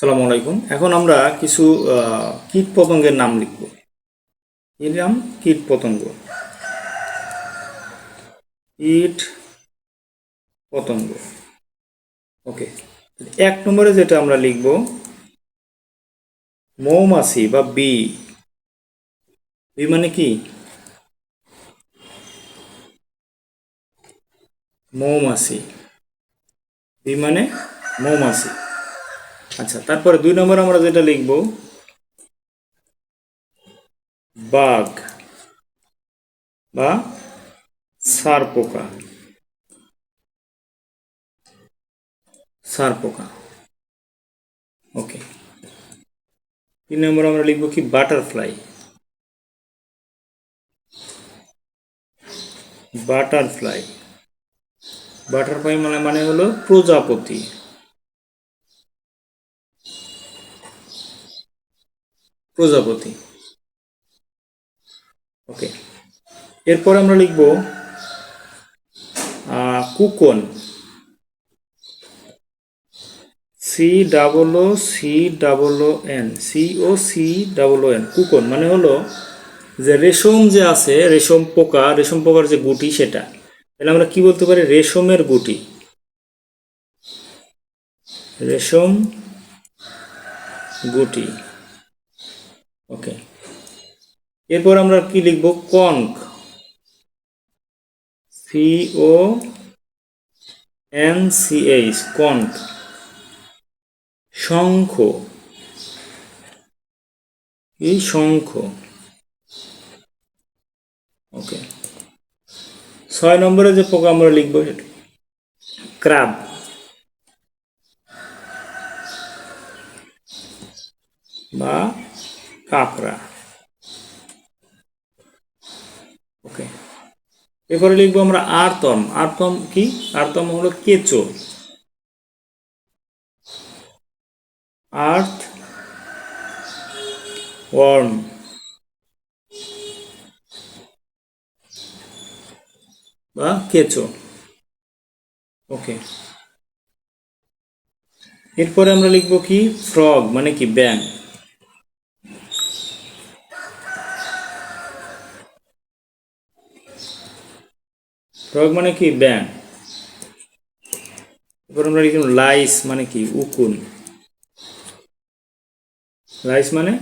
সালামু আলাইকুম। এখন আমরা কিছু কীট পতঙ্গের নাম লিখব। এর নাম কীট পতঙ্গ। কীট পতঙ্গ। ওকে, এক নম্বরে যেটা আমরা লিখব, মৌমাছি বা বি। বি মানে কি? মৌমাছি। বি মানে মৌমাছি। আচ্ছা তারপরে দুই নম্বর আমরা যেটা লিখব, বাঘ বা সার পোকা। সার পোকা। ওকে। তিন নম্বর আমরা লিখব কি? বাটারফ্লাই। বাটারফ্লাই। বাটারফ্লাই মানে মানে হলো প্রজাপতি। প্রজাপতি। ওকে, এরপর আমরা লিখব cocoon. C double O C double O N C O C double O N cocoon মানে হলো যে রেশম যে আছে, রেশম পোকা, রেশম পোকার যে গুটি সেটা। তাহলে আমরা কি বলতে পারি? রেশমের গুটি। রেশম গুটি। ওকে এরপর আমরা কি লিখব? Conch O N C H conch শঙ্খ. এই শঙ্খ. ওকে ছয় নম্বরে যে পোকা আমরা লিখব ক্রাব বা কাঁকড়া ওকে এরপরে লিখব আমরা আরতম। আরতম কি? আরতম হলো কেঁচো। Earth worm. বা কেঁচো। ওকে এরপরে আমরা লিখব কি? ফ্রগ মানে কি? ব্যাং ফ্রগ মানে কি? ব্যাং এরপর আমরা লিখব লাইস মানে কি? উকুন। লাইস মানে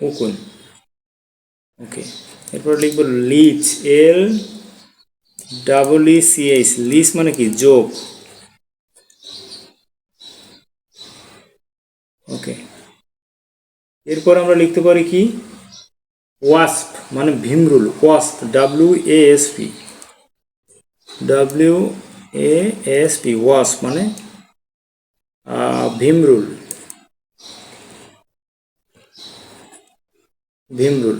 উকুন। ওকে এরপর লিখব leech, L, double E, C, H. Leech মানে কি? যোগ। ওকে এরপর আমরা লিখতে পারি কি? ওয়াস্প মানে ভীমরুল। Wasp W A S P W A S P wasp মানে ভীমরুল। ভীমরুল।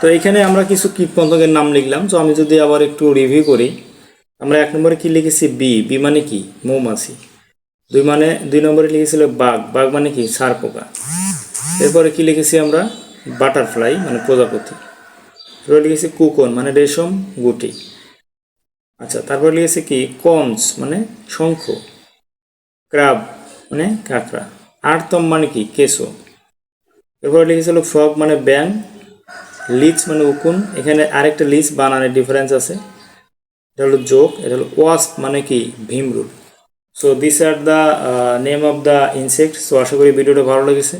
তো এখানে আমরা কিছু কীটপতঙ্গের নাম লিখলাম, তো আমি যদি আবার একটু রিভিউ করি, আমরা এক নম্বরে কি লিখেছি? বি বি মানে কি? মৌমাছি। দুই মানে দুই নম্বরে লিখেছিল বাঘ। বাঘ মানে কি? সার পোকা। এরপরে কি লিখেছি আমরা? বাটারফ্লাই মানে প্রজাপতি। এরপরে লিখেছি কুকন মানে রেশম গুটি। আচ্ছা তারপরে লিখেছি কি? কনস মানে শঙ্খ। ক্রাব মানে কাঁকড়া। আর্তম মানে কি? কেঁচো। এরপরে লিখেছিল ফ্রগ মানে ব্যাং লিচ মানে উকুন। এখানে আরেকটা লিচ বানানের ডিফারেন্স আছে। এটা হলো জোক এটা হলো ওয়াস্প মানে কি? ভীমরুল so this are the name of the insect so আশা করি ভিডিওটা ভালো লেগেছে।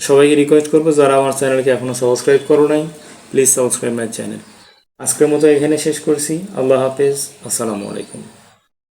সবাইকে রিকোয়েস্ট করব, যারা আমার চ্যানেলকে এখনও সাবস্ক্রাইব করো নাই প্লিজ সাবস্ক্রাইব মাই চ্যানেল আজকের মতো এখানে শেষ করছি। আল্লাহ হাফেজ। আসসালামু আলাইকুম।